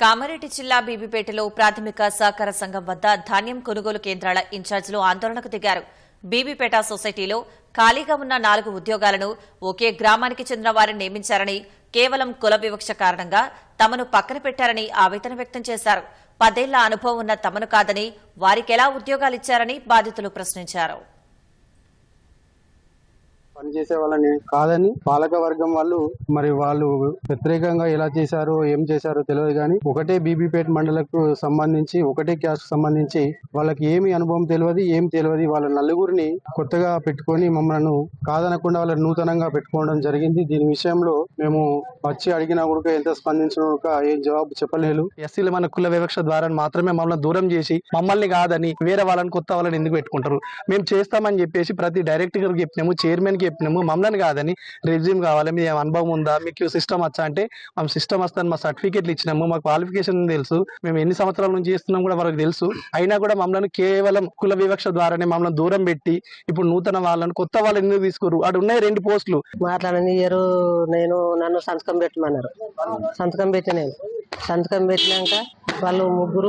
కామారెడ్డి జిల్లా బీబీపేటలో ప్రాథమిక సహకార సంఘం వద్ద ధాన్యం కొనుగోలు కేంద్రాల ఇన్ఛార్జీలు ఆందోళనకు దిగారు. బీబీపేట సొసైటీలో ఖాళీగా ఉన్న నాలుగు ఉద్యోగాలను ఒకే గ్రామానికి చెందిన వారిని నియమించారని కేవలం కుల వివక్ష కారణంగా తమను పక్కన పెట్టారని ఆవేదన వ్యక్తం చేశారు. పదేళ్ళ అనుభవం ఉన్న తమను కాదని వారికెలా ఉద్యోగాలిచ్చారని బాధితులు ప్రశ్నించారు. పనిచేసే వాళ్ళని కాదని పాలక వర్గం వాళ్ళు మరి వాళ్ళు వ్యతిరేకంగా ఎలా చేశారో ఏం చేశారో తెలియదు కానీ ఒకటే బీబీపేట్ మండలకు సంబంధించి ఒకటే క్యాస్ట్ సంబంధించి వాళ్ళకి ఏమి అనుభవం తెలియదు ఏం తెలియదు. వాళ్ళ నలుగురిని కొత్తగా పెట్టుకొని మమ్మల్ని కాదనకుండా వాళ్ళని నూతనంగా పెట్టుకోవడం జరిగింది. దీని విషయంలో మేము వచ్చి అడిగినా కూడా ఎంత స్పందించిన ఏం జవాబు చెప్పలేదు. ఎస్సీలు మన కుల వివక్ష ద్వారా మాత్రమే మమ్మల్ని దూరం చేసి మమ్మల్ని కాదని వేరే వాళ్ళని కొత్త వాళ్ళని ఎందుకు పెట్టుకుంటారు? మేము చేస్తామని చెప్పేసి ప్రతి డైరెక్టర్కి చెప్పినాము చైర్మన్కి చెప్పినాము మమ్మల్ని కాదని రెజ్యూమ్ కావాలి మీ అనుభవం ఉందా మీకు సిస్టమ్ వచ్చా అంటే మేము సిస్టమ్ వస్తాను మా సర్టిఫికేట్లు ఇచ్చినాము మా క్వాలిఫికేషన్ తెలుసు మేము ఎన్ని సంవత్సరాల నుంచి చేస్తున్నాం కూడా వాళ్ళకి తెలుసు. అయినా కూడా మమ్మల్ని కేవలం కుల వివక్ష ద్వారానే మమ్మల్ని దూరం పెట్టి ఇప్పుడు నూతన వాళ్ళని కొత్త వాళ్ళని ఎందుకు తీసుకురు అటు ఉన్నాయి రెండు పోస్టులు. మాట్లాడని నేను నన్ను సంతకం పెట్టమన్నారు. సంతకం పెట్టి నేను సంతకం పెట్టినాక వాళ్ళు ముగ్గురు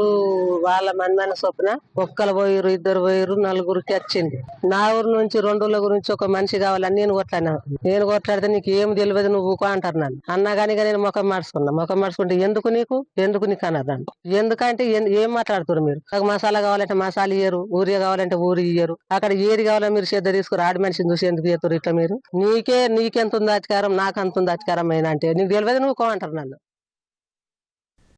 వాళ్ళ మంది చొప్పున ఒక్కలు పోయిరు ఇద్దరు పోయిరు నలుగురికి వచ్చింది. నా ఊరు నుంచి రెండు ఊళ్ళ గురించి ఒక మనిషి కావాలని నేను కొట్లాడినా. నేను కొట్లాడితే నీకు ఏం తెలియదు నువ్వు ఊకో అంటారు నన్ను. అన్నా కానీ నేను ముఖం మార్చుకున్నా. ముఖం మార్చుకుంటే ఎందుకు నీకు? ఎందుకు నీకు అన్నారు ఎందుకంటే ఏం- ఏం మాట్లాడుతున్నారు మీరు? నాకు మసాలా కావాలంటే మసాలా ఇయ్యరు ఊరి కావాలంటే ఊరి ఇయ్యరు. అక్కడ ఏది కావాలో మీరు శ్రద్ధ తీసుకురు ఆడి మనిషిని చూసి ఎందుకు చేస్తారు ఇట్లా మీరు? నీకే నీకెంత ఉంది అధికారం? నాకు అంత ఉంది అధికారం అయినా అంటే. నీకు తెలియదు నువ్వు కో అంటారు నన్ను.